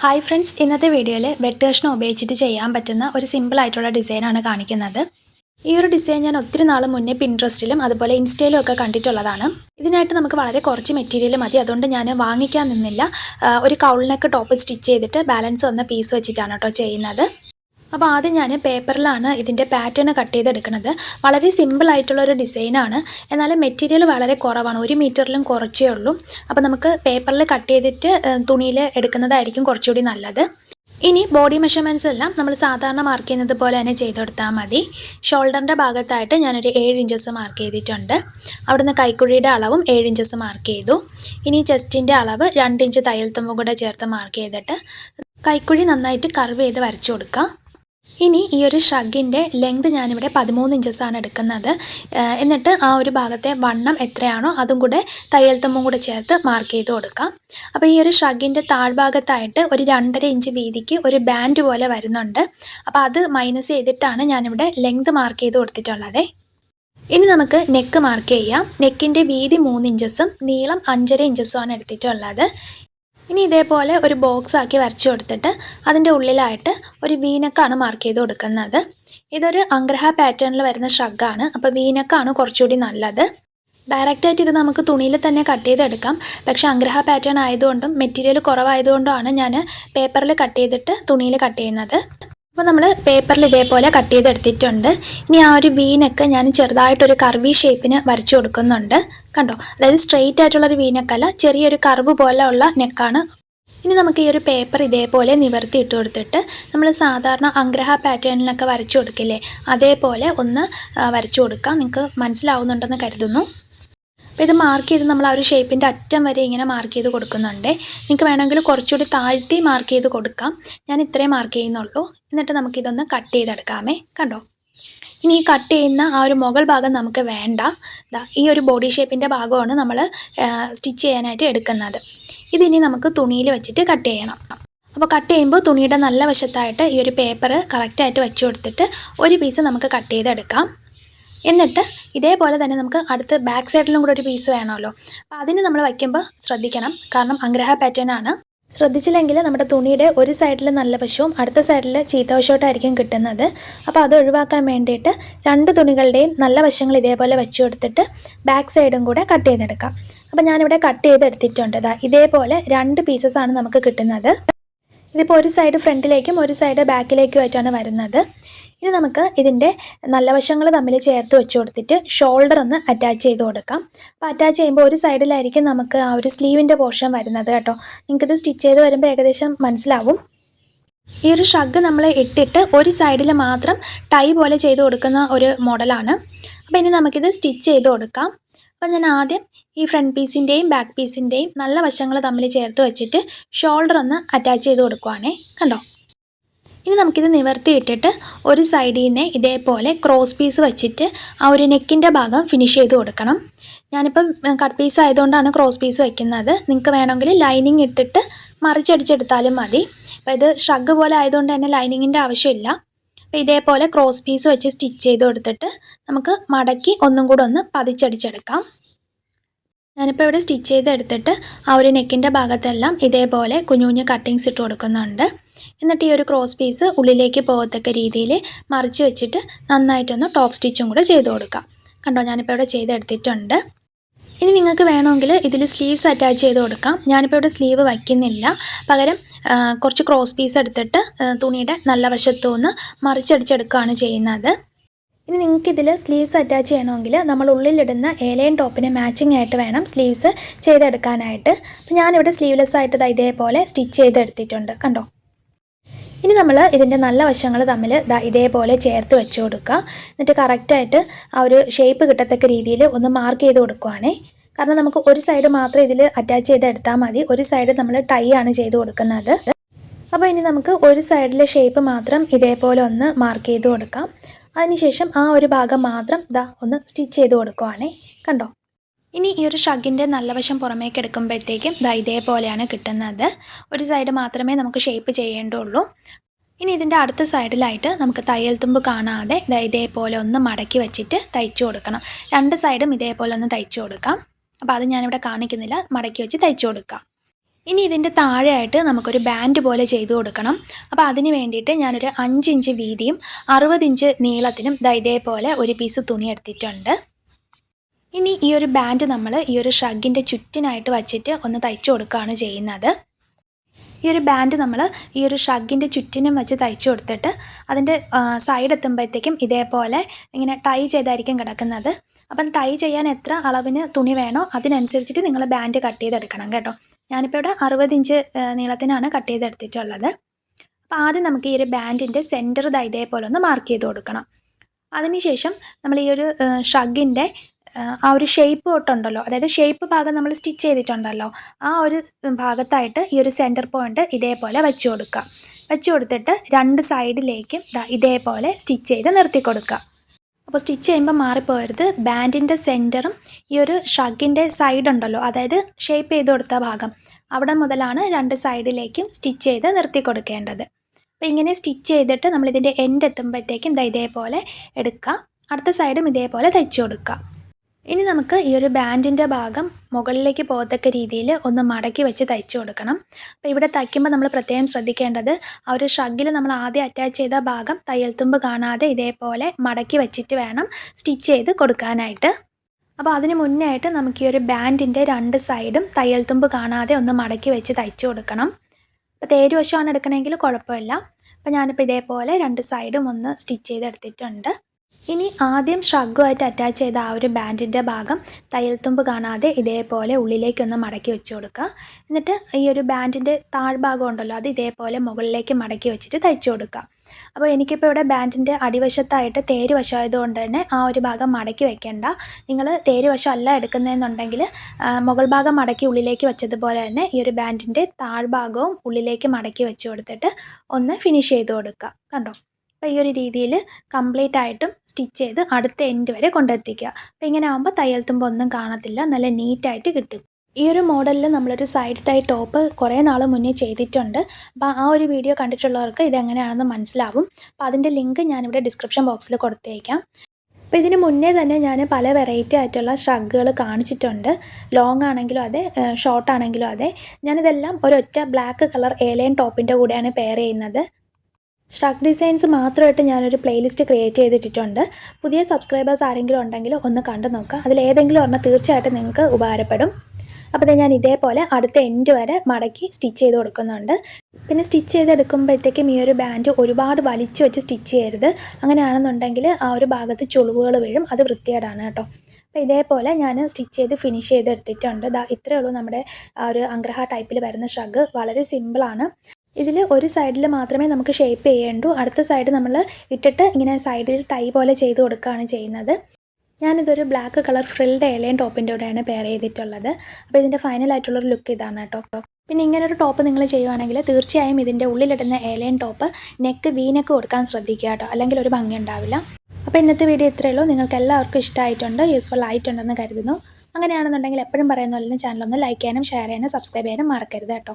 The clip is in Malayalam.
ഹായ് ഫ്രണ്ട്സ് ഇന്നത്തെ വീഡിയോയിൽ വെട്ട് കഷ്ണം ഉപയോഗിച്ചിട്ട് ചെയ്യാൻ പറ്റുന്ന ഒരു സിമ്പിൾ ആയിട്ടുള്ള ഡിസൈനാണ് കാണിക്കുന്നത്. ഈ ഒരു ഡിസൈൻ ഞാൻ ഒത്തിരി നാൾ മുന്നേ പിൻട്രസ്റ്റിലും അതുപോലെ ഇൻസ്റ്റയിലും ഒക്കെ കണ്ടിട്ടുള്ളതാണ്. ഇതിനായിട്ട് നമുക്ക് വളരെ കുറച്ച് മെറ്റീരിയൽ മതി. അതുകൊണ്ട് ഞാൻ വാങ്ങിക്കാൻ നിന്നില്ല. ഒരു കൗളിനൊക്കെ ടോപ്പ് സ്റ്റിച്ച് ചെയ്തിട്ട് ബാലൻസ് വന്ന പീസ് വെച്ചിട്ടാണ് കേട്ടോ ചെയ്യുന്നത്. അപ്പോൾ ആദ്യം ഞാൻ പേപ്പറിലാണ് ഇതിന്റെ പാറ്റേൺ കട്ട് ചെയ്തെടുക്കുന്നത് വളരെ സിമ്പിൾ ആയിട്ടുള്ള ഒരു ഡിസൈനാണ് എന്നാലും മെറ്റീരിയൽ വളരെ കുറവാണ്. ഒരു മീറ്ററിലും കുറച്ചേ ഉള്ളൂ. അപ്പോൾ നമുക്ക് പേപ്പറിൽ കട്ട് ചെയ്തിട്ട് തുണിയിൽ എടുക്കുന്നതായിരിക്കും കുറച്ചുകൂടി നല്ലത്. ഇനി ബോഡി മെഷർമെന്റ്സ് എല്ലാം നമ്മൾ സാധാരണ മാർക്ക് ചെയ്യുന്നത് പോലെ തന്നെ ചെയ്തെടുത്താൽ മതി. ഷോൾഡറിന്റെ ഭാഗത്തായിട്ട് ഞാനൊരു ഏഴ് ഇഞ്ചസ് മാർക്ക് ചെയ്തിട്ടുണ്ട്. അവിടുന്ന് കൈക്കുഴിയുടെ അളവും ഏഴ് ഇഞ്ചസ് മാർക്ക് ചെയ്തു. ഇനി ചെസ്റ്റിന്റെ അളവ് രണ്ട് ഇഞ്ച് തയ്യൽ കൂടെ ചേർത്ത് മാർക്ക് ചെയ്തിട്ട് കൈക്കുഴി നന്നായിട്ട് കർവ് ചെയ്ത് വരച്ചു കൊടുക്കാം. ഇനി ഈ ഒരു ഷഗിന്റെ ലെങ്ത് ഞാനിവിടെ പതിമൂന്ന് ഇഞ്ചസാണ് എടുക്കുന്നത്. എന്നിട്ട് ആ ഒരു ഭാഗത്തെ വണ്ണം എത്രയാണോ അതും കൂടെ തയ്യൽ തുമ്പും കൂടെ ചേർത്ത് മാർക്ക് ചെയ്ത് കൊടുക്കാം. അപ്പോൾ ഈ ഒരു ഷഗിന്റെ താഴ്ഭാഗത്തായിട്ട് ഒരു രണ്ടര ഇഞ്ച് വീതിക്ക് ഒരു ബാൻഡ് പോലെ വരുന്നുണ്ട്. അപ്പോൾ അത് മൈനസ് ചെയ്തിട്ടാണ് ഞാനിവിടെ ലെങ്ത് മാർക്ക് ചെയ്ത് കൊടുത്തിട്ടുള്ളത്. ഇനി നമുക്ക് നെക്ക് മാർക്ക് ചെയ്യാം. നെക്കിന്റെ വീതി മൂന്ന് ഇഞ്ചസും നീളം അഞ്ചര ഇഞ്ചസുമാണ് എടുത്തിട്ടുള്ളത്. ഇനി ഇതേപോലെ ഒരു ബോക്സ് ആക്കി വരച്ചു കൊടുത്തിട്ട് അതിന്റെ ഉള്ളിലായിട്ട് ഒരു വീനക്കാണ് മാർക്ക് ചെയ്ത് കൊടുക്കുന്നത്. ഇതൊരു അഗ്രഹ പാറ്റേണിൽ വരുന്ന ഷ്രഗാണ് അപ്പോൾ വീനക്കാണ് കുറച്ചുകൂടി നല്ലത്. ഡയറക്റ്റായിട്ട് ഇത് നമുക്ക് തുണിയിൽ തന്നെ കട്ട് ചെയ്തെടുക്കാം. പക്ഷേ അഗ്രഹ പാറ്റേൺ ആയതുകൊണ്ടും മെറ്റീരിയൽ കുറവായതുകൊണ്ടുമാണ് ഞാൻ പേപ്പറിൽ കട്ട് ചെയ്തിട്ട് തുണിയിൽ കട്ട് ചെയ്യുന്നത്. അപ്പോൾ നമ്മൾ പേപ്പറിൽ ഇതേപോലെ കട്ട് ചെയ്തെടുത്തിട്ടുണ്ട്. ഇനി ആ ഒരു വീനൊക്കെ ഞാൻ ചെറുതായിട്ടൊരു കർവി ഷേപ്പിന് വരച്ചു കൊടുക്കുന്നുണ്ട്. കണ്ടോ? അതായത് സ്ട്രെയിറ്റ് ആയിട്ടുള്ളൊരു വീനക്കല്ല ചെറിയൊരു കർവ് പോലെ ഉള്ള നെക്കാണ്. ഇനി നമുക്ക് ഈ ഒരു പേപ്പർ ഇതേപോലെ നിവർത്തി ഇട്ട് കൊടുത്തിട്ട് നമ്മൾ സാധാരണ അഗ്രഹ പാറ്റേണിലൊക്കെ വരച്ചു കൊടുക്കില്ലേ? അതേപോലെ ഒന്ന് വരച്ചു കൊടുക്കാം. നിങ്ങൾക്ക് മനസ്സിലാവുന്നുണ്ടെന്ന് കരുതുന്നു. അപ്പോൾ ഇത് മാർക്ക് ചെയ്ത് നമ്മൾ ആ ഒരു ഷേപ്പിന്റെ അറ്റം വരെ ഇങ്ങനെ മാർക്ക് ചെയ്ത് കൊടുക്കുന്നുണ്ട്. നിങ്ങൾക്ക് വേണമെങ്കിൽ കുറച്ചുകൂടി താഴ്ത്തി മാർക്ക് ചെയ്ത് കൊടുക്കാം. ഞാൻ ഇത്രയും മാർക്ക് ചെയ്യുന്നുള്ളൂ. എന്നിട്ട് നമുക്കിതൊന്ന് കട്ട് ചെയ്തെടുക്കാമേ. കണ്ടോ? ഇനി ഈ കട്ട് ചെയ്യുന്ന ആ ഒരു മുകൾ ഭാഗം നമുക്ക് വേണ്ട. ഈ ഒരു ബോഡി ഷേപ്പിന്റെ ഭാഗമാണ് നമ്മൾ സ്റ്റിച്ച് ചെയ്യാനായിട്ട് എടുക്കുന്നത്. ഇതിനി നമുക്ക് തുണിയിൽ വെച്ചിട്ട് കട്ട് ചെയ്യണം. അപ്പോൾ കട്ട് ചെയ്യുമ്പോൾ തുണിയുടെ നല്ല വശത്തായിട്ട് ഈ ഒരു പേപ്പർ കറക്റ്റായിട്ട് വെച്ചു കൊടുത്തിട്ട് ഒരു പീസ് നമുക്ക് കട്ട് ചെയ്തെടുക്കാം. എന്നിട്ട് ഇതേപോലെ തന്നെ നമുക്ക് അടുത്ത് ബാക്ക് സൈഡിലും കൂടെ ഒരു പീസ് വേണമല്ലോ. അപ്പോൾ അതിന് നമ്മൾ വയ്ക്കുമ്പോൾ ശ്രദ്ധിക്കണം. കാരണം അഗ്രഹ പാറ്റേൺ ആണ്. ശ്രദ്ധിച്ചില്ലെങ്കിൽ നമ്മുടെ തുണിയുടെ ഒരു സൈഡിൽ നല്ല വശവും അടുത്ത സൈഡിൽ ചീത്ത വശമായിട്ടായിരിക്കും കിട്ടുന്നത്. അപ്പോൾ അത് ഒഴിവാക്കാൻ വേണ്ടിയിട്ട് രണ്ട് തുണികളുടെയും നല്ല വശങ്ങൾ ഇതേപോലെ വെച്ചു കൊടുത്തിട്ട് ബാക്ക് സൈഡും കൂടെ കട്ട് ചെയ്തെടുക്കാം. അപ്പോൾ ഞാനിവിടെ കട്ട് ചെയ്തെടുത്തിട്ടുണ്ട് ദാ ഇതേപോലെ രണ്ട് പീസസ് ആണ് നമുക്ക് കിട്ടുന്നത്. ഇതിപ്പോൾ ഒരു സൈഡ് ഫ്രണ്ടിലേക്കും ഒരു സൈഡ് ബാക്കിലേക്കും ആയിട്ടാണ് വരുന്നത്. ഇനി നമുക്ക് ഇതിന്റെ നല്ല വശങ്ങൾ തമ്മിൽ ചേർത്ത് വെച്ച് കൊടുത്തിട്ട് ഷോൾഡർ ഒന്ന് അറ്റാച്ച് ചെയ്ത് കൊടുക്കാം. അപ്പോൾ അറ്റാച്ച് ചെയ്യുമ്പോൾ ഒരു സൈഡിലായിരിക്കും നമുക്ക് ആ ഒരു സ്ലീവിന്റെ പോർഷൻ വരുന്നത് കേട്ടോ. നിങ്ങൾക്കിത് സ്റ്റിച്ച് ചെയ്ത് വരുമ്പോൾ ഏകദേശം മനസ്സിലാവും. ഈ ഒരു ഷഗ് നമ്മൾ ഇട്ടിട്ട് ഒരു സൈഡിൽ മാത്രം ടൈ പോലെ ചെയ്ത് കൊടുക്കുന്ന ഒരു മോഡലാണ് അപ്പോൾ ഇനി നമുക്കിത് സ്റ്റിച്ച് ചെയ്ത് കൊടുക്കാം. അപ്പം ഞാൻ ആദ്യം ഈ ഫ്രണ്ട് പീസിന്റെയും ബാക്ക് പീസിന്റെയും നല്ല വശങ്ങൾ തമ്മിൽ ചേർത്ത് വെച്ചിട്ട് ഷോൾഡർ ഒന്ന് അറ്റാച്ച് ചെയ്ത് കൊടുക്കുവാണേ. കണ്ടോ? ഇനി നമുക്കിത് നിവർത്തിയിട്ടിട്ട് ഒരു സൈഡിൽ നിന്ന് ഇതേപോലെ ക്രോസ് പീസ് വെച്ചിട്ട് ആ ഒരു നെക്കിന്റെ ഭാഗം ഫിനിഷ് ചെയ്ത് കൊടുക്കണം. ഞാനിപ്പം കട്ട് പീസ് ആയതുകൊണ്ടാണ് ക്രോസ് പീസ് വയ്ക്കുന്നത് നിങ്ങൾക്ക് വേണമെങ്കിൽ ലൈനിങ് ഇട്ടിട്ട് മറിച്ചടിച്ചെടുത്താലും മതി. അപ്പോൾ ഇത് ഷഗ് പോലെ ആയതുകൊണ്ട് തന്നെ ലൈനിങ്ങിന്റെ ആവശ്യമില്ല. അപ്പോൾ ഇതേപോലെ ക്രോസ് പീസ് വെച്ച് സ്റ്റിച്ച് ചെയ്ത് കൊടുത്തിട്ട് നമുക്ക് മടക്കി ഒന്നും കൂടെ ഒന്ന് പതിച്ചടിച്ചെടുക്കാം. ഞാനിപ്പോൾ ഇവിടെ സ്റ്റിച്ച് ചെയ്തെടുത്തിട്ട് ആ ഒരു നെക്കിന്റെ ഭാഗത്തെല്ലാം ഇതേപോലെ കുഞ്ഞു കുഞ്ഞു കട്ടിങ്സ് ഇട്ട് കൊടുക്കുന്നുണ്ട്. എന്നിട്ട് ഈ ഒരു ക്രോസ് പീസ് ഉള്ളിലേക്ക് പോകത്തക്ക രീതിയിൽ മറിച്ച് വെച്ചിട്ട് നന്നായിട്ടൊന്ന് ടോപ്പ് സ്റ്റിച്ചും കൂടെ ചെയ്ത് കൊടുക്കാം. കണ്ടോ ഞാനിപ്പോൾ ഇവിടെ ചെയ്തെടുത്തിട്ടുണ്ട്. ഇനി നിങ്ങൾക്ക് വേണമെങ്കിൽ ഇതിൽ സ്ലീവ്സ് അറ്റാച്ച് ചെയ്ത് കൊടുക്കാം. ഞാനിപ്പോൾ ഇവിടെ സ്ലീവ് വയ്ക്കുന്നില്ല. പകരം കുറച്ച് ക്രോസ് പീസ് എടുത്തിട്ട് തുണിയുടെ നല്ല വശത്തുനിന്ന് മറിച്ചടിച്ചെടുക്കുകയാണ് ചെയ്യുന്നത്. ഇനി നിങ്ങൾക്ക് ഇതിൽ സ്ലീവ്സ് അറ്റാച്ച് ചെയ്യണമെങ്കിൽ നമ്മൾ ഉള്ളിലിടുന്ന ഏലയൻ ടോപ്പിന് മാച്ചിങ് ആയിട്ട് വേണം സ്ലീവ്സ് ചെയ്തെടുക്കാനായിട്ട്. അപ്പോൾ ഞാനിവിടെ സ്ലീവ്ലെസ് ആയിട്ട് ഇതേപോലെ സ്റ്റിച്ച് ചെയ്തെടുത്തിട്ടുണ്ട്. കണ്ടോ? ഇനി നമ്മൾ ഇതിന്റെ നല്ല വശങ്ങൾ തമ്മിൽ ഇതേപോലെ ചേർത്ത് വെച്ച് കൊടുക്കുക. എന്നിട്ട് കറക്റ്റായിട്ട് ആ ഒരു ഷേപ്പ് കിട്ടത്തക്ക രീതിയിൽ ഒന്ന് മാർക്ക് ചെയ്ത് കൊടുക്കുവാണേ. കാരണം നമുക്ക് ഒരു സൈഡ് മാത്രം ഇതിൽ അറ്റാച്ച് ചെയ്ത് എടുത്താൽ മതി. ഒരു സൈഡ് നമ്മൾ ടൈ ആണ് ചെയ്ത് കൊടുക്കുന്നത്. അപ്പോൾ ഇനി നമുക്ക് ഒരു സൈഡിലെ ഷേപ്പ് മാത്രം ഇതേപോലെ ഒന്ന് മാർക്ക് ചെയ്ത് കൊടുക്കാം. അതിനുശേഷം ആ ഒരു ഭാഗം മാത്രം ദാ ഒന്ന് സ്റ്റിച്ച് ചെയ്ത് കൊടുക്കുവാണേ. കണ്ടോ? ഇനി ഈ ഒരു ഷഗിന്റെ നല്ല വശം പുറമേക്ക് എടുക്കുമ്പോഴത്തേക്കും ദാ ഇതേപോലെയാണ് കിട്ടുന്നത്. ഒരു സൈഡ് മാത്രമേ നമുക്ക് ഷേപ്പ് ചെയ്യേണ്ടുള്ളൂ. ഇനി ഇതിന്റെ അടുത്ത സൈഡിലായിട്ട് നമുക്ക് തയ്യൽ തുമ്പ് കാണാതെ ദാ ഇതേപോലെ ഒന്ന് മടക്കി വെച്ചിട്ട് തയ്ച്ചു കൊടുക്കണം. രണ്ട് സൈഡും ഇതേപോലെ ഒന്ന് തയ്ച്ചു കൊടുക്കാം. അപ്പോൾ അത് ഞാനിവിടെ കാണിക്കുന്നില്ല. മടക്കി വെച്ച് തയ്ച്ചു കൊടുക്കാം. ഇനി ഇതിന്റെ താഴെയായിട്ട് നമുക്കൊരു ബാൻഡ് പോലെ ചെയ്തു കൊടുക്കണം. അപ്പോൾ അതിന് വേണ്ടിയിട്ട് ഞാനൊരു അഞ്ച് ഇഞ്ച് വീതിയും അറുപത് ഇഞ്ച് നീളത്തിനും ഇതേപോലെ ഒരു പീസ് തുണി എടുത്തിട്ടുണ്ട്. ഇനി ഈ ഒരു ബാൻഡ് നമ്മൾ ഈ ഒരു ഷഗിന്റെ ചുറ്റിനായിട്ട് വച്ചിട്ട് ഒന്ന് തയ്ച്ചു കൊടുക്കുകയാണ് ചെയ്യുന്നത്. ഈ ഒരു ബാൻഡ് നമ്മൾ ഈ ഒരു ഷഗിന്റെ ചുറ്റിനും വെച്ച് തയ്ച്ചു കൊടുത്തിട്ട് അതിന്റെ സൈഡ് എത്തുമ്പോഴത്തേക്കും ഇതേപോലെ ഇങ്ങനെ ടൈ ചെയ്തായിരിക്കും കിടക്കുന്നത്. അപ്പം ടൈ ചെയ്യാൻ എത്ര അളവിന് തുണി വേണോ അതിനനുസരിച്ചിട്ട് നിങ്ങൾ ബാൻഡ് കട്ട് ചെയ്തെടുക്കണം കേട്ടോ. ഞാനിപ്പോൾ ഇവിടെ അറുപത് ഇഞ്ച് നീളത്തിനാണ് കട്ട് ചെയ്തെടുത്തിട്ടുള്ളത്. അപ്പോൾ ആദ്യം നമുക്ക് ഈ ഒരു ബാൻഡിന്റെ സെന്റർ ഇതാ ഇതേപോലെ ഒന്ന് മാർക്ക് ചെയ്ത് കൊടുക്കണം. അതിനുശേഷം നമ്മൾ ഈ ഒരു ഷഗിന്റെ ആ ഒരു ഷേപ്പ് തൊട്ടുണ്ടല്ലോ. അതായത് ഷേപ്പ് ഭാഗം നമ്മൾ സ്റ്റിച്ച് ചെയ്തിട്ടുണ്ടല്ലോ. ആ ഒരു ഭാഗത്തായിട്ട് ഈ ഒരു സെന്റർ പോയിന്റ് ഇതേപോലെ വെച്ച് കൊടുക്കുക വെച്ച് കൊടുത്തിട്ട് രണ്ട് സൈഡിലേക്കും ഇതേപോലെ സ്റ്റിച്ച് ചെയ്ത് നിർത്തി കൊടുക്കുക അപ്പോൾ സ്റ്റിച്ച് ചെയ്യുമ്പോൾ മാറിപ്പോയരുത് ബാൻഡിന്റെ സെന്ററും ഈ ഒരു ഷഗിന്റെ സൈഡ് ഉണ്ടല്ലോ. അതായത് ഷേപ്പ് ചെയ്ത് കൊടുത്ത ഭാഗം. അവിടെ മുതലാണ് രണ്ട് സൈഡിലേക്കും സ്റ്റിച്ച് ചെയ്ത് നിർത്തി കൊടുക്കേണ്ടത്. അപ്പോൾ ഇങ്ങനെ സ്റ്റിച്ച് ചെയ്തിട്ട് നമ്മളിതിന്റെ എൻഡ് എത്തുമ്പോഴത്തേക്കും ഇതേപോലെ എടുക്കുക അടുത്ത സൈഡും ഇതേപോലെ തയ്ച്ചു കൊടുക്കുക ഇനി നമുക്ക് ഈ ഒരു ബാൻഡിന്റെ ഭാഗം മുകളിലേക്ക് പോകത്തക്ക രീതിയിൽ ഒന്ന് മടക്കി വെച്ച് തയ്ച്ചു കൊടുക്കണം. അപ്പോൾ ഇവിടെ തയ്ക്കുമ്പോൾ നമ്മൾ പ്രത്യേകം ശ്രദ്ധിക്കേണ്ടത് ആ ഒരു ഷഗിൽ നമ്മൾ ആദ്യം അറ്റാച്ച് ചെയ്ത ഭാഗം തയ്യൽ തുമ്പ് കാണാതെ ഇതേപോലെ മടക്കി വെച്ചിട്ട് വേണം സ്റ്റിച്ച് ചെയ്ത് കൊടുക്കാനായിട്ട്. അപ്പോൾ അതിന് മുന്നേ ആയിട്ട് നമുക്ക് ഈ ഒരു ബാൻഡിന്റെ രണ്ട് സൈഡും തയ്യൽ തുമ്പ് കാണാതെ ഒന്ന് മടക്കി വെച്ച് തയ്ച്ചു കൊടുക്കണം. അപ്പോൾ തേര് വശമാണ് എടുക്കണമെങ്കിൽ കുഴപ്പമില്ല. അപ്പോൾ ഞാനിപ്പോൾ ഇതേപോലെ രണ്ട് സൈഡും ഒന്ന് സ്റ്റിച്ച് ചെയ്തെടുത്തിട്ടുണ്ട്. ഇനി ആദ്യം ഷ്രഗുമായിട്ട് അറ്റാച്ച് ചെയ്ത ആ ഒരു ബാൻഡിന്റെ ഭാഗം തയ്യൽത്തുമ്പ് കാണാതെ ഇതേപോലെ ഉള്ളിലേക്കൊന്ന് മടക്കി വെച്ച് കൊടുക്കുക. എന്നിട്ട് ഈ ഒരു ബാൻഡിന്റെ താഴ്ഭാഗം ഉണ്ടല്ലോ അത് ഇതേപോലെ മുകളിലേക്ക് മടക്കി വെച്ചിട്ട് തയ്ച്ചു കൊടുക്കുക. അപ്പോൾ എനിക്കിപ്പോൾ ഇവിടെ ബാൻഡിന്റെ അടിവശത്തായിട്ട് തേര് വശമായതുകൊണ്ട് തന്നെ ആ ഒരു ഭാഗം മടക്കി വെക്കേണ്ട. നിങ്ങൾ തേര് വശം അല്ല എടുക്കുന്നതെന്നുണ്ടെങ്കിൽ മുകൾ ഭാഗം മടക്കി ഉള്ളിലേക്ക് വെച്ചതുപോലെ തന്നെ ഈ ഒരു ബാൻഡിന്റെ താഴ്ഭാഗവും ഉള്ളിലേക്ക് മടക്കി വെച്ച് കൊടുത്തിട്ട് ഒന്ന് ഫിനിഷ് ചെയ്ത് കൊടുക്കുക. കണ്ടോ? അപ്പോൾ ഈ ഒരു രീതിയിൽ കംപ്ലീറ്റ് ആയിട്ടും സ്റ്റിച്ച് ചെയ്ത് അടുത്ത എൻഡ് വരെ കൊണ്ടെത്തിക്കുക. അപ്പോൾ ഇങ്ങനെ ആകുമ്പോൾ തയ്യൽ തുമ്പ് ഒന്നും കാണത്തില്ല. നല്ല നീറ്റായിട്ട് കിട്ടും. ഈ ഒരു മോഡലിൽ നമ്മളൊരു സൈഡ് ടൈ ടോപ്പ് കുറേ നാൾ മുന്നേ ചെയ്തിട്ടുണ്ട്. അപ്പോൾ ആ ഒരു വീഡിയോ കണ്ടിട്ടുള്ളവർക്ക് ഇതെങ്ങനെയാണെന്ന് മനസ്സിലാവും. അപ്പോൾ അതിന്റെ ലിങ്ക് ഞാനിവിടെ ഡിസ്ക്രിപ്ഷൻ ബോക്സിൽ കൊടുത്തേക്കാം. അപ്പോൾ ഇതിന് മുന്നേ തന്നെ ഞാൻ പല വെറൈറ്റി ആയിട്ടുള്ള ഷ്രഗുകൾ കാണിച്ചിട്ടുണ്ട്. ലോങ് ആണെങ്കിലും അതെ ഷോർട്ട് ആണെങ്കിലും അതെ. ഞാനിതെല്ലാം ഒരൊറ്റ ബ്ലാക്ക് കളർ ഏലൈൻ ടോപ്പിന്റെ കൂടെയാണ് പെയർ ചെയ്യുന്നത്. ഷ്രഗ് ഡിസൈൻസ് മാത്രമായിട്ട് ഞാനൊരു പ്ലേലിസ്റ്റ് ക്രിയേറ്റ് ചെയ്തിട്ടിട്ടുണ്ട്. പുതിയ സബ്സ്ക്രൈബേഴ്സ് ആരെങ്കിലും ഉണ്ടെങ്കിൽ ഒന്ന് കണ്ടു നോക്കുക. അതിലേതെങ്കിലും ഒരെണ്ണം തീർച്ചയായിട്ടും നിങ്ങൾക്ക് ഉപകാരപ്പെടും. അപ്പോൾ ഞാൻ ഇതേപോലെ അടുത്ത എൻഡ് വരെ മടക്കി സ്റ്റിച്ച് ചെയ്ത് കൊടുക്കുന്നുണ്ട്. പിന്നെ സ്റ്റിച്ച് ചെയ്തെടുക്കുമ്പോഴത്തേക്കും ഈ ഒരു ബാൻഡ് ഒരുപാട് വലിച്ചു വെച്ച് സ്റ്റിച്ച് ചെയ്യരുത്. അങ്ങനെയാണെന്നുണ്ടെങ്കിൽ ആ ഒരു ഭാഗത്ത് ചുളിവുകൾ വീഴും. അത് വൃത്തികേടാണ് കേട്ടോ. അപ്പോൾ ഇതേപോലെ ഞാൻ സ്റ്റിച്ച് ചെയ്ത് ഫിനിഷ് ചെയ്തെടുത്തിട്ടുണ്ട്. ഇത്രയേ ഉള്ളൂ നമ്മുടെ ആ ഒരു അഗ്രഹ ടൈപ്പിൽ വരുന്ന ഷ്രഗ് വളരെ സിമ്പിളാണ് ഇതിൽ ഒരു സൈഡിൽ മാത്രമേ നമുക്ക് ഷേപ്പ് ചെയ്യേണ്ടൂ. അടുത്ത സൈഡ് നമ്മൾ ഇട്ടിട്ട് ഇങ്ങനെ സൈഡിൽ ടൈ പോലെ ചെയ്ത് കൊടുക്കുകയാണ് ചെയ്യുന്നത്. ഞാനിതൊരു ബ്ലാക്ക് കളർ ഫ്രിൽഡ് ഏലയൻ ടോപ്പിന്റെ കൂടെയാണ് പെയർ ചെയ്തിട്ടുള്ളത്. അപ്പോൾ ഇതിന്റെ ഫൈനലായിട്ടുള്ളൊരു ലുക്ക് ഇതാണ് കേട്ടോ. പിന്നെ ഇങ്ങനൊരു ടോപ്പ് നിങ്ങൾ ചെയ്യുവാണെങ്കിൽ തീർച്ചയായും ഇതിന്റെ ഉള്ളിലിടുന്ന ഏലയൻ ടോപ്പ് നെക്ക് വീനക്ക് കൊടുക്കാൻ ശ്രദ്ധിക്കുക കേട്ടോ. അല്ലെങ്കിൽ ഒരു ഭംഗി ഉണ്ടാവില്ല. അപ്പോൾ ഇന്നത്തെ വീഡിയോ ഇത്രയേ ഉള്ളൂ. നിങ്ങൾക്ക് എല്ലാവർക്കും ഇഷ്ടമായിട്ടുണ്ട്? യൂസ്ഫുൾ ആയിട്ടുണ്ടെന്ന് കരുതുന്നു. അങ്ങനെയാണെന്നുണ്ടെങ്കിൽ എപ്പോഴും പറയുന്ന പോലെ ചാനൽ ഒന്ന് ലൈക്ക് ചെയ്യാനും ഷെയർ ചെയ്യാനും സബ്സ്ക്രൈബ് ചെയ്യാനും മറക്കരുത് കേട്ടോ.